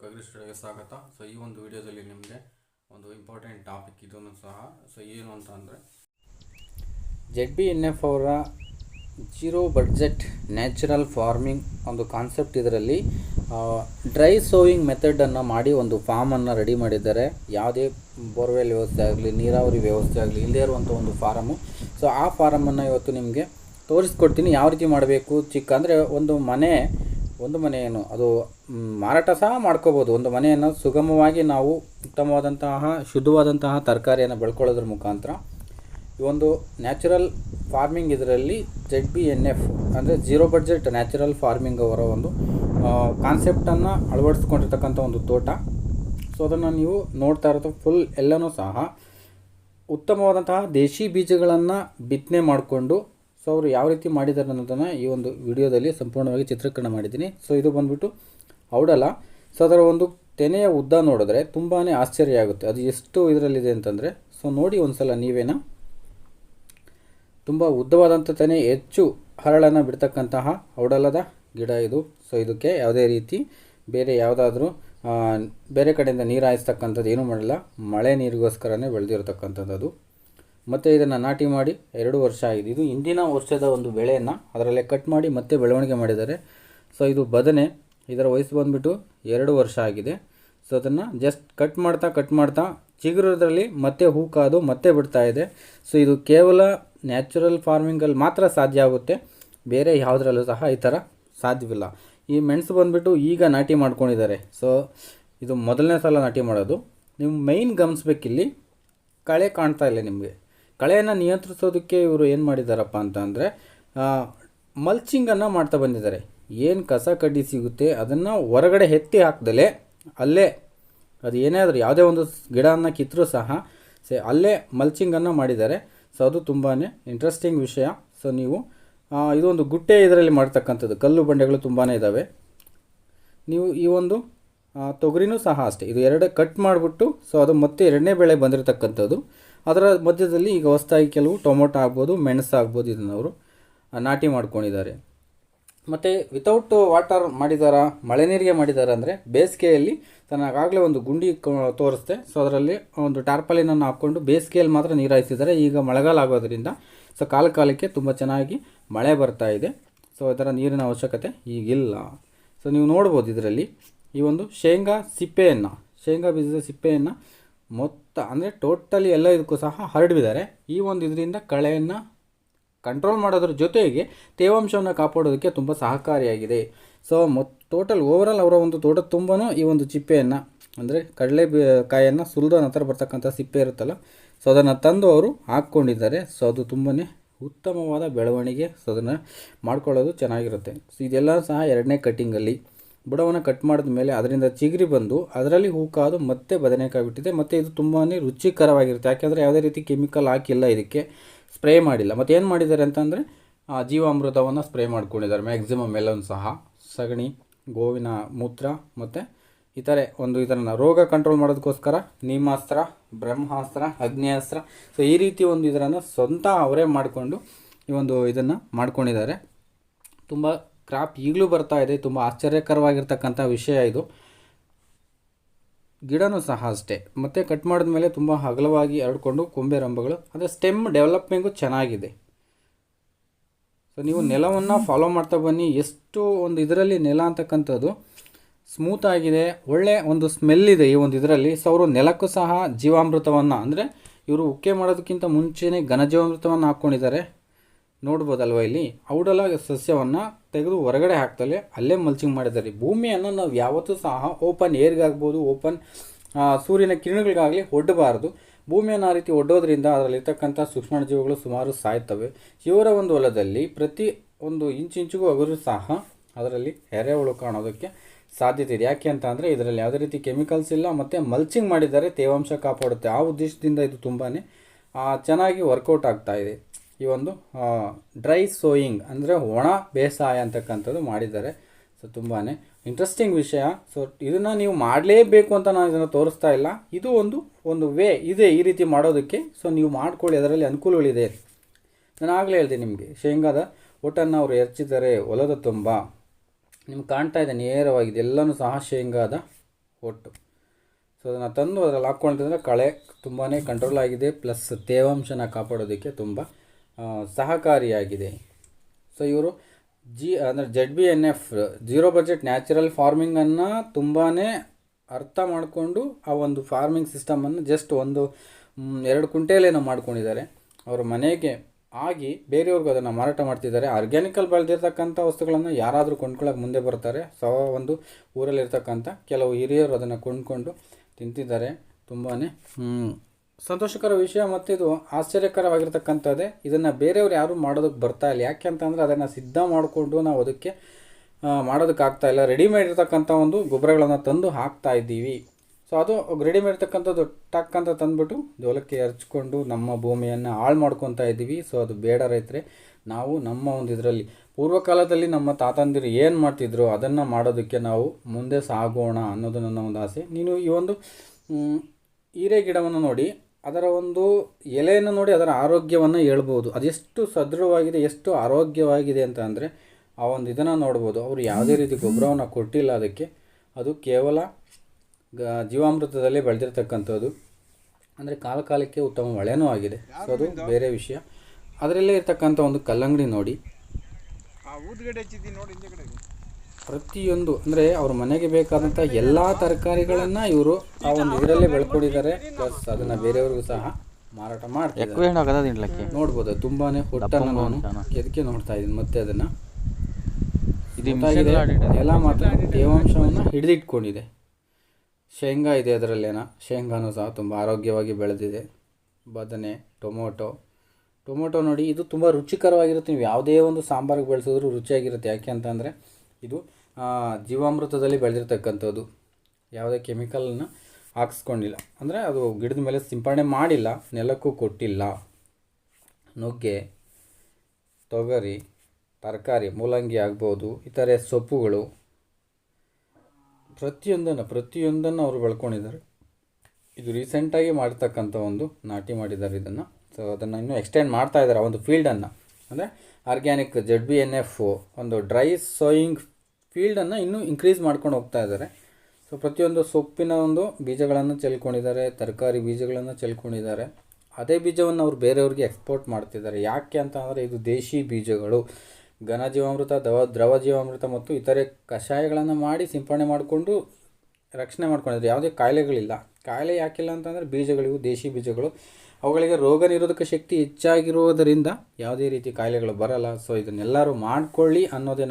ಕಗ್ರಿ ಸ್ಟುಡಿಯೋಗೆ ಸ್ವಾಗತ. ಸೊ ಈ ಒಂದು ವಿಡಿಯೋದಲ್ಲಿ ನಿಮಗೆ ಒಂದು ಇಂಪಾರ್ಟೆಂಟ್ ಟಾಪಿಕ್ ಇದನ್ನು ಸಹ. ಸೊ ಏನು ಅಂತ ಅಂದರೆ ಜೆಡ್ ಬಿ ಎನ್ ಎಫ್ ಅವರ ಜೀರೋ ಬಡ್ಜೆಟ್ ನ್ಯಾಚುರಲ್ ಫಾರ್ಮಿಂಗ್ ಒಂದು ಕಾನ್ಸೆಪ್ಟ್ ಇದರಲ್ಲಿ ಡ್ರೈ ಸೋಯಿಂಗ್ ಮೆಥಡನ್ನು ಮಾಡಿ ಒಂದು ಫಾರ್ಮನ್ನು ರೆಡಿ ಮಾಡಿದ್ದಾರೆ. ಯಾವುದೇ ಬೋರ್ವೆಲ್ ವ್ಯವಸ್ಥೆ ಆಗಲಿ, ನೀರಾವರಿ ವ್ಯವಸ್ಥೆ ಆಗಲಿ ಇಲ್ಲದೇ ಇರುವಂಥ ಒಂದು ಫಾರಮು ಸೊ ಆ ಫಾರಮನ್ನು ಇವತ್ತು ನಿಮಗೆ ತೋರಿಸ್ಕೊಡ್ತೀನಿ. ಯಾವ ರೀತಿ ಮಾಡಬೇಕು? ಚಿಕ್ಕ ಅಂದರೆ ಒಂದು ಮನೆ ಒಂದು ಮನೆಯನ್ನು, ಅದು ಮಾರಾಟ ಸಹ ಮಾಡ್ಕೋಬೋದು. ಒಂದು ಮನೆಯನ್ನು ಸುಗಮವಾಗಿ ನಾವು ಉತ್ತಮವಾದಂತಹ, ಶುದ್ಧವಾದಂತಹ ತರಕಾರಿಯನ್ನು ಬೆಳ್ಕೊಳ್ಳೋದ್ರ ಮುಖಾಂತರ, ಈ ಒಂದು ನ್ಯಾಚುರಲ್ ಫಾರ್ಮಿಂಗ್ ಇದರಲ್ಲಿ ಜೆಡ್ ಬಿ ಎನ್ ಎಫ್ ಅಂದರೆ ಜೀರೋ ಬಡ್ಜೆಟ್ ನ್ಯಾಚುರಲ್ ಫಾರ್ಮಿಂಗ್ ಅವರ ಒಂದು ಕಾನ್ಸೆಪ್ಟನ್ನು ಅಳವಡಿಸ್ಕೊಂಡಿರ್ತಕ್ಕಂಥ ಒಂದು ತೋಟ. ಸೊ, ಅದನ್ನು ನೀವು ನೋಡ್ತಾ ಇರೋದು ಫುಲ್ ಎಲ್ಲನೂ ಸಹ ಉತ್ತಮವಾದಂತಹ ದೇಶಿ ಬೀಜಗಳನ್ನು ಬಿತ್ತನೆ ಮಾಡಿಕೊಂಡು ಸೊ ಅವರು ಯಾವ ರೀತಿ ಮಾಡಿದ್ದಾರೆ ಅನ್ನೋದನ್ನು ಈ ಒಂದು ವಿಡಿಯೋದಲ್ಲಿ ಸಂಪೂರ್ಣವಾಗಿ ಚಿತ್ರೀಕರಣ ಮಾಡಿದ್ದೀನಿ. ಸೊ ಇದು ಬಂದ್ಬಿಟ್ಟು ಔಡಲ ಸೊ ಅದರ ಒಂದು ತೆನೆಯ ಉದ್ದ ನೋಡಿದ್ರೆ ತುಂಬಾ ಆಶ್ಚರ್ಯ ಆಗುತ್ತೆ. ಅದು ಎಷ್ಟು ಇದರಲ್ಲಿದೆ ಅಂತಂದರೆ ಸೊ ನೋಡಿ ಒಂದು ಸಲ ನೀವೇನ? ತುಂಬ ಉದ್ದವಾದಂಥ ತೆನೆ, ಹೆಚ್ಚು ಹರಳನ್ನು ಬಿಡ್ತಕ್ಕಂತಹ ಔಡಲದ ಗಿಡ ಇದು. ಸೊ ಇದಕ್ಕೆ ಯಾವುದೇ ರೀತಿ ಬೇರೆ ಯಾವುದಾದ್ರೂ ಬೇರೆ ಕಡೆಯಿಂದ ನೀರು ಹಾಯಿಸ್ತಕ್ಕಂಥದ್ದು ಏನೂ ಮಾಡಲ್ಲ. ಮಳೆ ನೀರಿಗೋಸ್ಕರನೇ ಬೆಳೆದಿರತಕ್ಕಂಥದ್ದು ಮತ್ತು ಇದನ್ನು ನಾಟಿ ಮಾಡಿ ಎರಡು ವರ್ಷ ಆಗಿದೆ. ಇದು ಹಿಂದಿನ ವರ್ಷದ ಒಂದು ಬೆಳೆಯನ್ನು ಅದರಲ್ಲೇ ಕಟ್ ಮಾಡಿ ಮತ್ತೆ ಬೆಳವಣಿಗೆ ಮಾಡಿದ್ದಾರೆ. ಸೊ ಇದು ಬದನೆ, ಇದರ ವಯಸ್ಸು ಬಂದುಬಿಟ್ಟು ಎರಡು ವರ್ಷ ಆಗಿದೆ. ಸೊ ಅದನ್ನು ಜಸ್ಟ್ ಕಟ್ ಮಾಡ್ತಾ ಕಟ್ ಮಾಡ್ತಾ ಚಿಗುರೋದ್ರಲ್ಲಿ ಮತ್ತೆ ಹೂ ಕಾದು ಮತ್ತೆ ಬಿಡ್ತಾ ಇದೆ. ಸೊ ಇದು ಕೇವಲ ನ್ಯಾಚುರಲ್ ಫಾರ್ಮಿಂಗಲ್ಲಿ ಮಾತ್ರ ಸಾಧ್ಯ ಆಗುತ್ತೆ. ಬೇರೆ ಯಾವುದರಲ್ಲೂ ಸಹ ಈ ಥರ ಸಾಧ್ಯವಿಲ್ಲ. ಈ ಮೆಣಸು ಬಂದುಬಿಟ್ಟು ಈಗ ನಾಟಿ ಮಾಡ್ಕೊಂಡಿದ್ದಾರೆ. ಸೊ ಇದು ಮೊದಲನೇ ಸಲ ನಾಟಿ ಮಾಡೋದು. ನೀವು ಮೈನ್ ಗಮನಿಸ್ಬೇಕಿಲ್ಲಿ, ಕಳೆ ಕಾಣ್ತಾ ಇಲ್ಲ ನಿಮಗೆ. ಕಳೆಯನ್ನು ನಿಯಂತ್ರಿಸೋದಕ್ಕೆ ಇವರು ಏನು ಮಾಡಿದ್ದಾರಪ್ಪ ಅಂತ ಅಂದರೆ ಮಲ್ಚಿಂಗನ್ನು ಮಾಡ್ತಾ ಬಂದಿದ್ದಾರೆ. ಏನು ಕಸ ಕಡ್ಡಿ ಸಿಗುತ್ತೆ ಅದನ್ನು ಹೊರಗಡೆ ಎತ್ತಿ ಹಾಕ್ದಲೇ ಅಲ್ಲೇ, ಅದು ಏನೇ ಆದರೂ ಯಾವುದೇ ಒಂದು ಗಿಡವನ್ನು ಕಿತ್ತರೂ ಸಹ ಸೆ, ಅಲ್ಲೇ ಮಲ್ಚಿಂಗನ್ನು ಮಾಡಿದ್ದಾರೆ. ಸೊ ಅದು ತುಂಬಾ ಇಂಟ್ರೆಸ್ಟಿಂಗ್ ವಿಷಯ. ಸೊ ನೀವು ಇದೊಂದು ಗುಟ್ಟೆ ಇದರಲ್ಲಿ ಮಾಡ್ತಕ್ಕಂಥದ್ದು. ಕಲ್ಲು ಬಂಡೆಗಳು ತುಂಬಾ ಇದ್ದಾವೆ ನೀವು ಈ ಒಂದು ತೊಗರಿನೂ ಸಹ ಅಷ್ಟೇ. ಇದು ಎರಡೇ ಕಟ್ ಮಾಡಿಬಿಟ್ಟು ಸೊ ಅದು ಮತ್ತೆ ಎರಡನೇ ಬೆಳೆ ಬಂದಿರತಕ್ಕಂಥದ್ದು. ಅದರ ಮಧ್ಯದಲ್ಲಿ ಈಗ ಹೊಸದಾಗಿ ಕೆಲವು ಟೊಮೊಟೊ ಆಗ್ಬೋದು, ಮೆಣಸು ಆಗ್ಬೋದು ಅವರು ನಾಟಿ ಮಾಡ್ಕೊಂಡಿದ್ದಾರೆ. ಮತ್ತು ವಿತೌಟ್ ವಾಟರ್ ಮಾಡಿದಾರ, ಮಳೆ ನೀರಿಗೆ ಮಾಡಿದಾರ ಅಂದರೆ ಬೇಸಿಗೆಯಲ್ಲಿ ತನಗಾಗಲೇ ಒಂದು ಗುಂಡಿ ತೋರಿಸ್ದೆ. ಸೊ ಅದರಲ್ಲಿ ಒಂದು ಟಾರ್ಪಲಿನನ್ನು ಹಾಕ್ಕೊಂಡು ಬೇಸಿಗೆಯಲ್ಲಿ ಮಾತ್ರ ನೀರು ಹಾಯಿಸಿದ್ದಾರೆ ಈಗ ಮಳೆಗಾಲ ಆಗೋದ್ರಿಂದ ಸೊ ಕಾಲ ಕಾಲಕ್ಕೆ ತುಂಬ ಚೆನ್ನಾಗಿ ಮಳೆ ಬರ್ತಾ ಇದೆ. ಸೊ ಅದರ ನೀರಿನ ಅವಶ್ಯಕತೆ ಈಗಿಲ್ಲ. ಸೊ ನೀವು ನೋಡ್ಬೋದು ಇದರಲ್ಲಿ ಈ ಒಂದು ಶೇಂಗಾ ಸಿಪ್ಪೆಯನ್ನು, ಶೇಂಗಾ ಬೀಜದ ಸಿಪ್ಪೆಯನ್ನು ಮೊತ್ತ, ಅಂದರೆ ಟೋಟಲಿ ಎಲ್ಲ ಇದಕ್ಕೂ ಸಹ ಹರಡಿದ್ದಾರೆ ಈ ಒಂದು ಇದರಿಂದ ಕಳೆಯನ್ನು ಕಂಟ್ರೋಲ್ ಮಾಡೋದ್ರ ಜೊತೆಗೆ ತೇವಾಂಶವನ್ನು ಕಾಪಾಡೋದಕ್ಕೆ ತುಂಬ ಸಹಕಾರಿಯಾಗಿದೆ. ಸೊ ಮೊತ್ ಟೋಟಲ್ ಓವರಾಲ್ ಅವರ ಒಂದು ತೋಟ ತುಂಬಾ ಈ ಒಂದು ಚಿಪ್ಪೆಯನ್ನು, ಅಂದರೆ ಕಡಲೆ ಕಾಯನ್ನು ಸುಲಿದ ನಂತರ ಬರ್ತಕ್ಕಂಥ ಸಿಪ್ಪೆ ಇರುತ್ತಲ್ಲ, ಸೊ ಅದನ್ನು ತಂದು ಅವರು ಹಾಕ್ಕೊಂಡಿದ್ದಾರೆ. ಸೊ ಅದು ತುಂಬಾ ಉತ್ತಮವಾದ ಬೆಳವಣಿಗೆ, ಸೊ ಅದನ್ನು ಮಾಡ್ಕೊಳ್ಳೋದು ಚೆನ್ನಾಗಿರುತ್ತೆ. ಸೊ ಇದೆಲ್ಲ ಸಹ ಎರಡನೇ ಕಟ್ಟಿಂಗಲ್ಲಿ ಬುಡವನ್ನು ಕಟ್ ಮಾಡಿದ ಮೇಲೆ ಅದರಿಂದ ಚಿಗುರಿ ಬಂದು ಅದರಲ್ಲಿ ಹೂಕಾದು ಮತ್ತೆ ಬದನೆಕಾಯಿ ಬಿಟ್ಟಿದೆ. ಮತ್ತು ಇದು ತುಂಬಾ ರುಚಿಕರವಾಗಿರುತ್ತೆ. ಯಾಕೆಂದರೆ ಯಾವುದೇ ರೀತಿ ಕೆಮಿಕಲ್ ಹಾಕಿಲ್ಲ ಇದಕ್ಕೆ, ಸ್ಪ್ರೇ ಮಾಡಿಲ್ಲ. ಮತ್ತು ಏನು ಮಾಡಿದ್ದಾರೆ ಅಂತಂದರೆ ಜೀವಾಮೃತವನ್ನು ಸ್ಪ್ರೇ ಮಾಡ್ಕೊಂಡಿದ್ದಾರೆ. ಮ್ಯಾಕ್ಸಿಮಮ್ ಎಲ್ಲವೂ ಸಹ, ಸಗಣಿ, ಗೋವಿನ ಮೂತ್ರ ಮತ್ತು ಇತರೆ ಒಂದು ಇದನ್ನು ರೋಗ ಕಂಟ್ರೋಲ್ ಮಾಡೋದಕ್ಕೋಸ್ಕರ ನೀಮಾಸ್ತ್ರ, ಬ್ರಹ್ಮಾಸ್ತ್ರ, ಅಗ್ನಿಯಾಸ್ತ್ರ ಸೊ ಈ ರೀತಿ ಒಂದು ಇದರನ್ನು ಸ್ವಂತ ಅವರೇ ಮಾಡಿಕೊಂಡು ಈ ಒಂದು ಇದನ್ನು ಮಾಡ್ಕೊಂಡಿದ್ದಾರೆ. ತುಂಬ ಕ್ರಾಪ್ ಈಗಲೂ ಬರ್ತಾ ಇದೆ ತುಂಬ ಆಶ್ಚರ್ಯಕರವಾಗಿರ್ತಕ್ಕಂಥ ವಿಷಯ ಇದು. ಗಿಡನೂ ಸಹ ಅಷ್ಟೇ. ಮತ್ತು ಕಟ್ ಮಾಡಿದ ಮೇಲೆ ತುಂಬ ಅಗಲವಾಗಿ ಹರಡ್ಕೊಂಡು ಕೊಂಬೆ ರಂಬಗಳು ಅಂದರೆ ಸ್ಟೆಮ್ ಡೆವಲಪ್ಮೆಂಟು ಚೆನ್ನಾಗಿದೆ. ಸೊ ನೀವು ನೆಲವನ್ನು ಫಾಲೋ ಮಾಡ್ತಾ ಬನ್ನಿ. ಎಷ್ಟು ಒಂದು ಇದರಲ್ಲಿ ನೆಲ ಅಂತಕ್ಕಂಥದ್ದು ಸ್ಮೂತ್ ಆಗಿದೆ. ಒಳ್ಳೆ ಒಂದು ಸ್ಮೆಲ್ ಇದೆ ಈ ಒಂದು ಇದರಲ್ಲಿ. ಸೊ ಅವರು ನೆಲಕ್ಕೂ ಸಹ ಜೀವಾಮೃತವನ್ನು ಅಂದರೆ ಇವರು ಉಕ್ಕೆ ಮಾಡೋದಕ್ಕಿಂತ ಮುಂಚೆನೇ ಘನಜೀವಾಮೃತವನ್ನು ಹಾಕ್ಕೊಂಡಿದ್ದಾರೆ ನೋಡ್ಬೋದಲ್ವ ಇಲ್ಲಿ? ಔಡಲ ಸಸ್ಯವನ್ನು ತೆಗೆದು ಹೊರಗಡೆ ಹಾಕ್ತಲೇ ಅಲ್ಲೇ ಮಲ್ಚಿಂಗ್ ಮಾಡಿದ್ದಾರೆ. ಭೂಮಿಯನ್ನು ನಾವು ಯಾವತ್ತೂ ಸಹ ಓಪನ್ ಏರ್ಗಾಗ್ಬೋದು ಓಪನ್ ಸೂರ್ಯನ ಕಿರಣಗಳಿಗಾಗಲಿ ಒಡ್ಡಬಾರದು ಭೂಮಿಯನ್ನು ಆ ರೀತಿ ಒಡ್ಡೋದ್ರಿಂದ ಅದರಲ್ಲಿರ್ತಕ್ಕಂಥ ಸೂಕ್ಷ್ಮಾಣುಜೀವಿಗಳು ಸುಮಾರು ಸಾಯ್ತವೆ. ಇವರ ಒಂದು ಹೊಲದಲ್ಲಿ ಪ್ರತಿ ಒಂದು ಇಂಚಿಂಚಿಗೂ ಅವರು ಸಹ ಅದರಲ್ಲಿ ಎರೆಹುಳು ಕಾಣೋದಕ್ಕೆ ಸಾಧ್ಯತೆ ಇದೆ. ಯಾಕೆ ಅಂತ ಅಂದರೆ ಇದರಲ್ಲಿ ಯಾವುದೇ ರೀತಿ ಕೆಮಿಕಲ್ಸ್ ಇಲ್ಲ, ಮತ್ತು ಮಲ್ಚಿಂಗ್ ಮಾಡಿದರೆ ತೇವಾಂಶ ಕಾಪಾಡುತ್ತೆ. ಆ ಉದ್ದೇಶದಿಂದ ಇದು ತುಂಬಾ ಚೆನ್ನಾಗಿ ವರ್ಕೌಟ್ ಆಗ್ತಾ ಇದೆ. ಈ ಒಂದು ಡ್ರೈ ಸೋಯಿಂಗ್ ಅಂದರೆ ಒಣ ಬೇಸಾಯ ಅಂತಕ್ಕಂಥದ್ದು ಮಾಡಿದ್ದಾರೆ. ಸೊ ತುಂಬಾ ಇಂಟ್ರೆಸ್ಟಿಂಗ್ ವಿಷಯ. ಸೊ, ಇದನ್ನು ನೀವು ಮಾಡಲೇಬೇಕು ಅಂತ ನಾನು ಇದನ್ನು ತೋರಿಸ್ತಾ ಇಲ್ಲ. ಇದು ಒಂದು ಒಂದು ವೇ, ಇದೆ ಈ ರೀತಿ ಮಾಡೋದಕ್ಕೆ. ಸೊ, ನೀವು ಮಾಡ್ಕೊಳ್ಳಿ, ಅದರಲ್ಲಿ ಅನುಕೂಲಗಳಿದೆ. ನಾನು ಆಗಲೇ ಹೇಳಿದೆ ನಿಮಗೆ. ಶೇಂಗಾದ ಒಟ್ಟನ್ನು ಅವರು ಎರಚಿದ್ದಾರೆ, ಹೊಲದ ತುಂಬ. ನಿಮ್ಗೆ ಕಾಣ್ತಾ ಇದೆ, ನೇರವಾಗಿದೆ. ಎಲ್ಲನೂ ಸಹ ಶೇಂಗಾದ ಒಟ್ಟು. ಸೊ, ಅದನ್ನು ತಂದು ಅದರಲ್ಲಿ ಹಾಕ್ಕೊಂಡಿದ್ರೆ ಕಳೆ ತುಂಬಾ ಕಂಟ್ರೋಲ್ ಆಗಿದೆ. ಪ್ಲಸ್ ತೇವಾಂಶನ ಕಾಪಾಡೋದಕ್ಕೆ ತುಂಬ ಸಹಕಾರಿಯಾಗಿದೆ. ಸೊ ಇವರು ಜಿ, ಅಂದರೆ Z B N F zero budget natural ಫಾರ್ಮಿಂಗನ್ನು ತುಂಬಾ ಅರ್ಥ ಮಾಡಿಕೊಂಡು ಆ ಒಂದು ಫಾರ್ಮಿಂಗ್ ಸಿಸ್ಟಮನ್ನು ಜಸ್ಟ್ ಒಂದು ಎರಡು ಕುಂಟೆಲೇನೋ ಮಾಡ್ಕೊಂಡಿದ್ದಾರೆ. ಅವರ ಮನೆಗೆ ಆಗಿ ಬೇರೆಯವ್ರಿಗೂ ಅದನ್ನು ಮಾರಾಟ ಮಾಡ್ತಿದ್ದಾರೆ. ಆರ್ಗ್ಯಾನಿಕಲ್ ಬೆಳೆದಿರ್ತಕ್ಕಂಥ ವಸ್ತುಗಳನ್ನು ಯಾರಾದರೂ ಕೊಂಡ್ಕೊಳ್ಳೋಕೆ ಮುಂದೆ ಬರ್ತಾರೆ. ಸೊ ಒಂದು ಊರಲ್ಲಿರ್ತಕ್ಕಂಥ ಕೆಲವು ಹಿರಿಯರು ಅದನ್ನು ಕೊಂಡ್ಕೊಂಡು ತಿಂತಿದ್ದಾರೆ. ತುಂಬಾ ಸಂತೋಷಕರ ವಿಷಯ ಮತ್ತು ಇದು ಆಶ್ಚರ್ಯಕರವಾಗಿರ್ತಕ್ಕಂಥದ್ದೇ. ಇದನ್ನು ಬೇರೆಯವ್ರು ಯಾರೂ ಮಾಡೋದಕ್ಕೆ ಬರ್ತಾ ಇಲ್ಲ. ಯಾಕೆ ಅಂತಂದರೆ ಅದನ್ನು ಸಿದ್ಧ ಮಾಡಿಕೊಂಡು ನಾವು ಅದಕ್ಕೆ ಮಾಡೋದಕ್ಕಾಗ್ತಾ ಇಲ್ಲ. ರೆಡಿಮೇಡ್ ಇರ್ತಕ್ಕಂಥ ಒಂದು ಗೊಬ್ಬರಗಳನ್ನು ತಂದು ಹಾಕ್ತಾ ಇದ್ದೀವಿ. ಸೊ, ಅದು ರೆಡಿಮೇಡ್ ಇರ್ತಕ್ಕಂಥದ್ದು ಟಕ್ ಅಂತ ತಂದುಬಿಟ್ಟು ಜೋಲಕ್ಕೆ ಹರ್ಚ್ಕೊಂಡು ನಮ್ಮ ಭೂಮಿಯನ್ನು ಹಾಳು ಮಾಡ್ಕೊತಾ ಇದ್ದೀವಿ. ಸೊ, ಅದು ಬೇಡ ರೈತರೆ, ನಾವು ನಮ್ಮ ಒಂದು ಇದರಲ್ಲಿ, ಪೂರ್ವಕಾಲದಲ್ಲಿ ನಮ್ಮ ತಾತಂದಿರು ಏನು ಮಾಡ್ತಿದ್ರು ಅದನ್ನು ಮಾಡೋದಕ್ಕೆ ನಾವು ಮುಂದೆ ಸಾಗೋಣ ಅನ್ನೋದು ನನ್ನ ಒಂದು ಆಸೆ. ನೀನು ಈ ಒಂದು ಹೀರೆ ಗಿಡವನ್ನು ನೋಡಿ ಅದರ ಒಂದು ಎಲೆಯನ್ನು ನೋಡಿ ಅದರ ಆರೋಗ್ಯವನ್ನು ಹೇಳ್ಬೋದು. ಅದೆಷ್ಟು ಸದೃಢವಾಗಿದೆ ಎಷ್ಟು ಆರೋಗ್ಯವಾಗಿದೆ ಅಂತ ಅಂದರೆ ಆ ಒಂದು ಇದನ್ನು ನೋಡ್ಬೋದು. ಅವರು ಯಾವುದೇ ರೀತಿ ಗೊಬ್ಬರವನ್ನು ಕೊಟ್ಟಿಲ್ಲ ಅದಕ್ಕೆ. ಅದು ಕೇವಲ ಗ ಜೀವಾಮೃತದಲ್ಲಿ ಬೆಳೆದಿರ್ತಕ್ಕಂಥದ್ದು. ಅಂದರೆ ಕಾಲಕಾಲಕ್ಕೆ ಉತ್ತಮ ಮಳೆನೂ ಆಗಿದೆ. ಸೊ ಅದು ಬೇರೆ ವಿಷಯ. ಅದರಲ್ಲೇ ಇರ್ತಕ್ಕಂಥ ಒಂದು ಕಲ್ಲಂಗಡಿ ನೋಡಿ. ಪ್ರತಿಯೊಂದು ಅಂದರೆ ಅವ್ರ ಮನೆಗೆ ಬೇಕಾದಂಥ ಎಲ್ಲ ತರಕಾರಿಗಳನ್ನು ಇವರು ಆ ಒಂದು ಇದರಲ್ಲೇ ಬೆಳ್ಕೊಂಡಿದ್ದಾರೆ. ಪ್ಲಸ್ ಅದನ್ನು ಬೇರೆಯವ್ರಿಗೂ ಸಹ ಮಾರಾಟ ಮಾಡ್ತಾರೆ ನೋಡ್ಬೋದು ತುಂಬಾನೇ ಹೊಟ್ಟನ್ನು ಎದಕ್ಕೆ ನೋಡ್ತಾ ಇದ್ದೀನಿ ಮತ್ತೆ ಅದನ್ನು. ಎಲ್ಲ ಮಾತ್ರ ತೇವಾಂಶವನ್ನು ಹಿಡಿದಿಟ್ಕೊಂಡಿದೆ. ಶೇಂಗಾ ಇದೆ ಅದರಲ್ಲೇನ? ಶೇಂಗಾನು ಸಹ ತುಂಬ ಆರೋಗ್ಯವಾಗಿ ಬೆಳೆದಿದೆ. ಬದನೆ ಟೊಮೊಟೊ. ಟೊಮೊಟೊ ನೋಡಿ ಇದು ತುಂಬ ರುಚಿಕರವಾಗಿರುತ್ತೆ. ನೀವು ಯಾವುದೇ ಒಂದು ಸಾಂಬಾರ್ಗೆ ಬೆಳೆಸಿದ್ರು ರುಚಿಯಾಗಿರುತ್ತೆ. ಯಾಕೆ ಅಂತಂದರೆ ಇದು ಜೀವಾಮೃತದಲ್ಲಿ ಬೆಳೆದಿರ್ತಕ್ಕಂಥದ್ದು. ಯಾವುದೇ ಕೆಮಿಕಲನ್ನು ಹಾಕ್ಸ್ಕೊಂಡಿಲ್ಲ. ಅಂದರೆ ಅದು ಗಿಡದ ಮೇಲೆ ಸಿಂಪಡಣೆ ಮಾಡಿಲ್ಲ, ನೆಲಕ್ಕೂ ಕೊಟ್ಟಿಲ್ಲ. ನುಗ್ಗೆ, ತೊಗರಿ, ತರಕಾರಿ, ಮೂಲಂಗಿ ಆಗ್ಬೋದು, ಇತರೆ ಸೊಪ್ಪುಗಳು. ಪ್ರತಿಯೊಂದನ್ನು ಪ್ರತಿಯೊಂದನ್ನು ಅವರು ಬೆಳ್ಕೊಂಡಿದ್ದಾರೆ. ಇದು ರೀಸೆಂಟಾಗಿ ಮಾಡಿರ್ತಕ್ಕಂಥ ಒಂದು ನಾಟಿ ಮಾಡಿದ್ದಾರೆ ಇದನ್ನು. ಸೊ ಅದನ್ನು ಇನ್ನೂ ಎಕ್ಸ್ಟೆಂಡ್ ಮಾಡ್ತಾ ಇದ್ದಾರೆ ಒಂದು ಫೀಲ್ಡನ್ನು ಅಂದರೆ organic Z B N F ಒಂದು ಡ್ರೈ ಸೋಯಿಂಗ್ ಫೀಲ್ಡನ್ನು ಇನ್ನೂ ಇನ್ಕ್ರೀಸ್ ಮಾಡ್ಕೊಂಡು ಹೋಗ್ತಾ ಇದ್ದಾರೆ. ಸೊ ಪ್ರತಿಯೊಂದು ಸೊಪ್ಪಿನ ಒಂದು ಬೀಜಗಳನ್ನು ಚೆಲ್ಕೊಂಡಿದ್ದಾರೆ, ತರಕಾರಿ ಬೀಜಗಳನ್ನು ಚೆಲ್ಕೊಂಡಿದ್ದಾರೆ. ಅದೇ ಬೀಜವನ್ನು ಅವರು ಬೇರೆಯವ್ರಿಗೆ ಎಕ್ಸ್ಪೋರ್ಟ್ ಮಾಡ್ತಿದ್ದಾರೆ. ಯಾಕೆ ಅಂತ ಅಂದರೆ ಇದು ದೇಶಿ ಬೀಜಗಳು. ಘನ ಜೀವಾಮೃತ ದ್ರವ ದ್ರವ ಜೀವಾಮೃತ ಮತ್ತು ಇತರೆ ಕಷಾಯಗಳನ್ನು ಮಾಡಿ ಸಿಂಪಡಣೆ ಮಾಡಿಕೊಂಡು ರಕ್ಷಣೆ ಮಾಡ್ಕೊಂಡಿದ್ದಾರೆ. ಯಾವುದೇ ಕಾಯಿಲೆಗಳಿಲ್ಲ. ಕಾಯಿಲೆ ಯಾಕಿಲ್ಲ ಅಂತಂದರೆ ಬೀಜಗಳಿವು, ದೇಶಿ ಬೀಜಗಳು. ಅವುಗಳಿಗೆ ರೋಗ ನಿರೋಧಕ ಶಕ್ತಿ ಹೆಚ್ಚಾಗಿರುವುದರಿಂದ ಯಾವುದೇ ರೀತಿ ಕಾಯಿಲೆಗಳು ಬರಲ್ಲ. ಸೊ ಇದನ್ನೆಲ್ಲರೂ ಮಾಡ್ಕೊಳ್ಳಿ ಅನ್ನೋದೇ